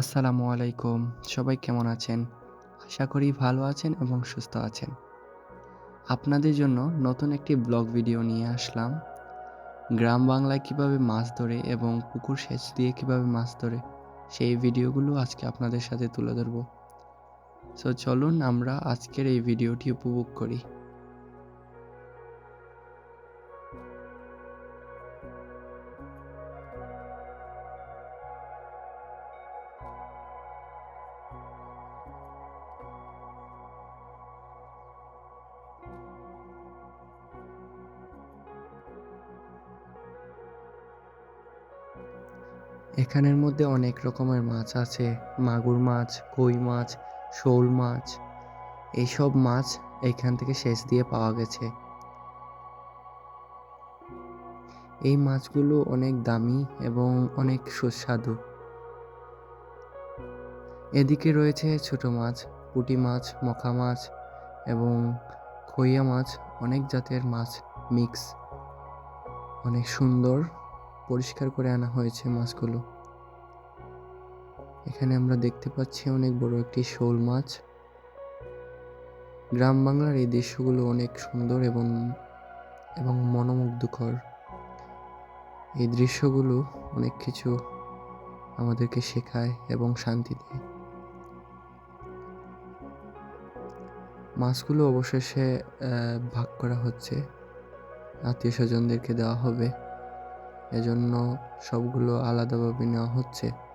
আসসালামু আলাইকুম। সবাই কেমন আছেন? আশা করি ভালো আছেন এবং সুস্থ আছেন। আপনাদের জন্য নতুন একটি ব্লগ ভিডিও নিয়ে আসলাম। গ্রাম বাংলায় কীভাবে মাছ ধরে এবং পুকুর সেচ দিয়ে কীভাবে মাছ ধরে, সেই ভিডিওগুলো আজকে আপনাদের সাথে তুলে ধরব। সো চলুন আমরা আজকের এই ভিডিওটি উপভোগ করি। এখানের মধ্যে অনেক রকমের মাছ আছে। মাগুর মাছ, কই মাছ, শোল মাছ। এইসব মাছ এইখান থেকে সেচ দিয়ে পাওয়া গেছে। এই মাছগুলো অনেক দামি এবং অনেক সুস্বাদু। এদিকে রয়েছে ছোট মাছ, পুঁটি মাছ, মখা মাছ এবং খইয়া মাছ, অনেক জাতের মাছ মিক্স। অনেক সুন্দর, পরিষ্কার করে আনা হয়েছে মাছগুলো। এখানে আমরা দেখতে পাচ্ছি অনেক বড় একটি শোল মাছ। গ্রাম বাংলার এই দৃশ্যগুলো অনেক সুন্দর এবং এবং মনোমুগ্ধকর। এই দৃশ্যগুলো অনেক কিছু আমাদেরকে শেখায় এবং শান্তি দেয়। মাছগুলো অবশেষে ভাগ করা হচ্ছে। আত্মীয় স্বজনদেরকে দেওয়া হবে। এজন্য সবগুলো আলাদাভাবে নেওয়া হচ্ছে।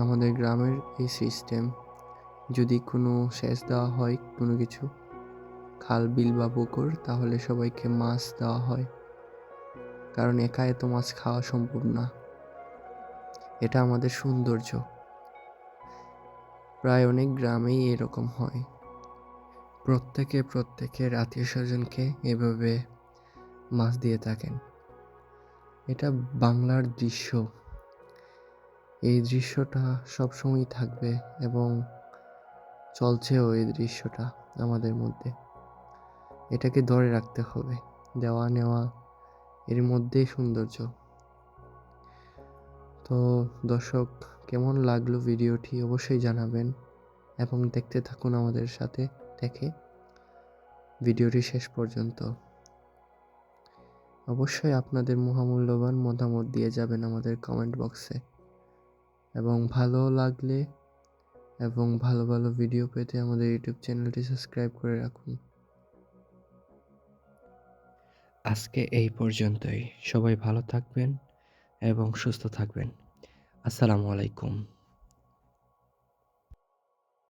আমাদের গ্রামের এই সিস্টেম যদি কোনো সেচ দেওয়া হয়, কোনো কিছু, খাল, বিল বা পুকুর, তাহলে সবাইকে মাছ দেওয়া হয়। কারণ একা এত মাছ খাওয়া সম্ভব না। এটা আমাদের সৌন্দর্য। প্রায় অনেক গ্রামেই এরকম হয়। প্রত্যেকে প্রত্যেকের আত্মীয় স্বজনকে এভাবে মাছ দিয়ে থাকেন। এটা বাংলার দৃশ্য। এই দৃশ্যটা সবসময় থাকবে এবং চলছেও এই দৃশ্যটা আমাদের মধ্যে। এটাকে ধরে রাখতে হবে, দেওয়া নেওয়া এর মধ্যেই সৌন্দর্য। তো দর্শক, কেমন লাগল ভিডিওটি অবশ্যই জানাবেন এবং দেখতে থাকুন আমাদের সাথে দেখে ভিডিওটি শেষ পর্যন্ত। অবশ্যই আপনাদের মহামূল্যবান মতামত দিয়ে যাবেন আমাদের কমেন্ট বক্সে এবং ভালো লাগলে এবং ভালো ভালো ভিডিও পেতে আমাদের ইউটিউব চ্যানেলটি সাবস্ক্রাইব করে রাখুন। আজকে এই পর্যন্তই। সবাই ভালো থাকবেন এবং সুস্থ থাকবেন। আসসালামু আলাইকুম।